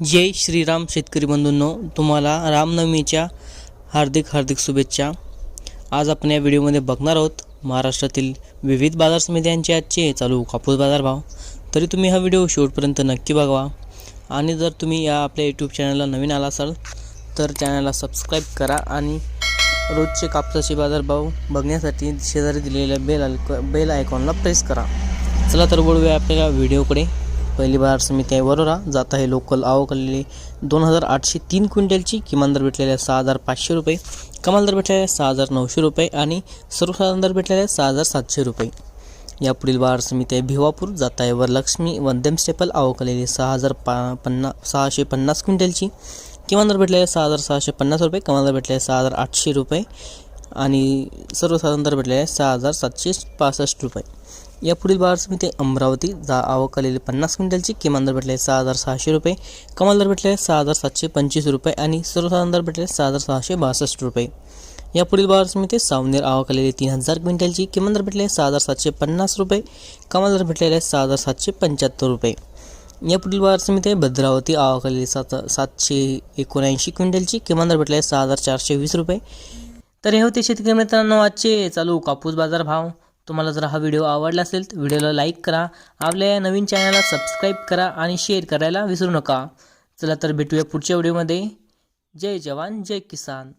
जय श्रीराम शेतकरी बंधूंनो तुम्हाला रामनवमीच्या हार्दिक हार्दिक शुभेच्छा. आज आपण या व्हिडिओमध्ये बघणार आहोत महाराष्ट्रातील विविध बाजार समित्यांचे आजचे चालू कापूस बाजार भाव तरी तुम्ही हा व्हिडिओ शेवटपर्यंत नक्की बघवा. आणि जर तुम्ही या आपल्या यूट्यूब चॅनलला नवीन आला असाल तर चॅनलला सबस्क्राईब करा आणि रोजचे कापसाचे बाजारभाव बघण्यासाठी शेजारी दिलेल्या बेल आयक बेल आयकॉनला प्रेस करा. चला तर वळूया आपल्या व्हिडिओकडे. पहिली बार समिती आहे वरोरा. जात आहे लोकल आवकलेली दोन हजार आठशे तीन क्विंटलची. किमान दर भेटलेले आहे सहा हजार पाचशे रुपये. कमाल दर भेटलेले आहे सहा हजार नऊशे रुपये आणि सर्वसाधारण दर भेटलेले आहे सहा हजार सातशे रुपये. यापुढील बाजार समिती आहे भिवापूर. जात आहे वरलक्ष्मी वंदम स्टेपल आवकलेली सहा हजार पा पन्ना सहाशे पन्नास क्विंटलची. किमान दर भेटलेले सहा हजार सहाशे पन्नास रुपये. कमाल दर भेटलेले सहा हजार आठशे रुपये. आणि सर्वसाधारण दर भेटलेले आहे सहा हजार सातशे पासष्ट रुपये. या पुढील बाजार समिती अमरावती जा आवक आलेली पन्नास क्विंटलची किमान दर भेटले सहा हजार सहाशे रुपये कमाल दर भेटले सहा हजार सातशे पंचवीस रुपये आणि सर्वसाधारण दर भेटले सहा हजार सहाशे बासष्ट रुपये. या पुढील बाजार समिती सावनेर आवक आलेली तीन हजार क्विंटलची किमान दर भेटले सहा हजार सातशे पन्नास रुपये कमाल दर भेटलेले सहा हजार सातशे पंच्याहत्तर रुपये. या पुढील बाजार समिती आहे भद्रावती आवक आलेली सात सातशे एकोणऐंशी क्विंटलची किमान दर भेटले सहा हजार चारशे वीस रुपये तर हे होते शेतकरी मित्रांनो आजचे चालू कापूस बाजार भाव. तुम्हाला जर हा व्हिडिओ आवडला असेल तर व्हिडिओला लाईक करा आपल्या या नवीन चॅनलला सबस्क्राईब करा आणि शेअर करायला विसरू नका. चला तर भेटूया पुढच्या व्हिडिओमध्ये. जय जवान जय किसान.